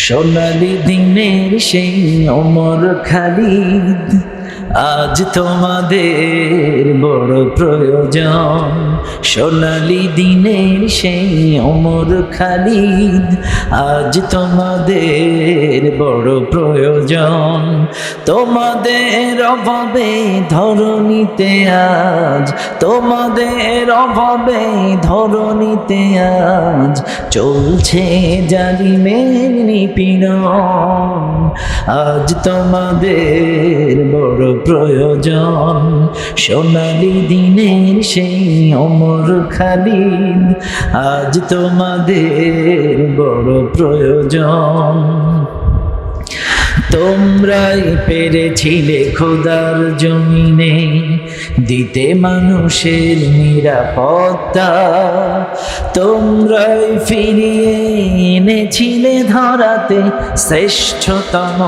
সোনালি দিনের সেই অমর খালিদ। আজ তোমাদের বড় প্রয়োজন। সোনালি দিনের সেই অমর খালিদ, আজ তোমাদের বড় প্রয়োজন। তোমাদের অভাবে ধরণীতে আজ, তোমাদের অভাবে ধরণীতে আজ চলছে জালিমের নিপীড়ন। আজ তোমাদের বড় প্রয়োজন। সোনালি দিনের সেই অমর খালিদ, আজ তোমাদের বড় প্রয়োজন। তোমরাই পেরেছিলে খোদার জমিনে, দিতে মানুষের নিরাপত্তা। তোমরাই ফিরিয়ে এনেছিলে ধরাতে শ্রেষ্ঠতম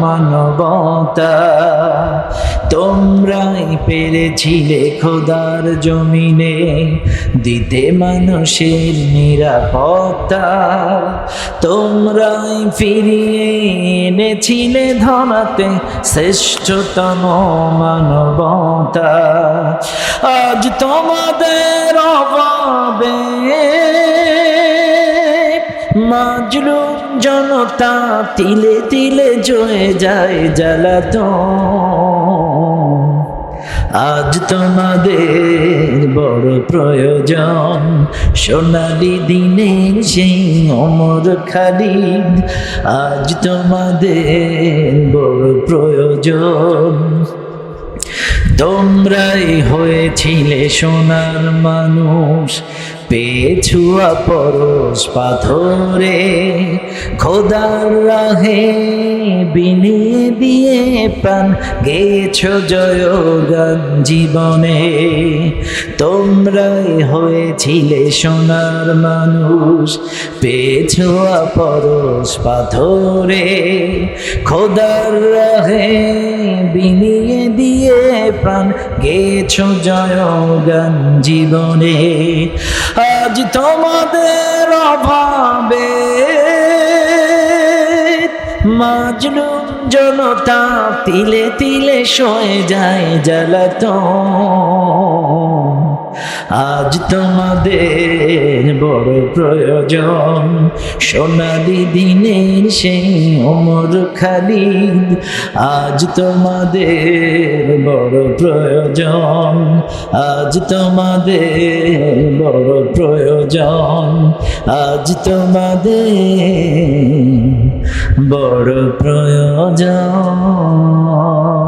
মানবতা। তোমরাই পেরেছিলে খোদার জমিনে, দিতে মানুষের নিরাপত্তা। তোমরাই ফিরিয়ে এনেছিলে ধরাতে শ্রেষ্ঠতম মানবতা। আজ তোমাদের অভাবে মাজলুম জনতা তিলে তিলে জয়ে যায় জ্বালাতন। আজ তোমাদের বড় প্রয়োজন। সোনালি দিনে সেই অমর খালিদ, আজ তোমাদের বড় প্রয়োজন। তোমরাই হয়েছিলে সোনার মানুষ পেছুয়া পরশ পাথরে খোদার রাহে বিনিয়ে দিয়ে প্রাণ গেছ জয়গান জীবনে। তোমরাই হয়েছিলে সোনার মানুষ, পেছুয়া পরশ পাথরে খোদার রাহে বিনিয়ে দিয়ে প্রাণ গেছ জয়গান জীবনে। আজ তোমাদের অভাবে মাজলুম জনতা তিলে তিলে সয়ে যায় জ্বালাতন। আজ তোমাদের বড় প্রয়োজন। সোনালি দিনের সেই অমর খালিদ। আজ তোমাদের বড় প্রয়োজন। আজ তোমাদের বড় প্রয়োজন। আজ তোমাদের বড় প্রয়োজন।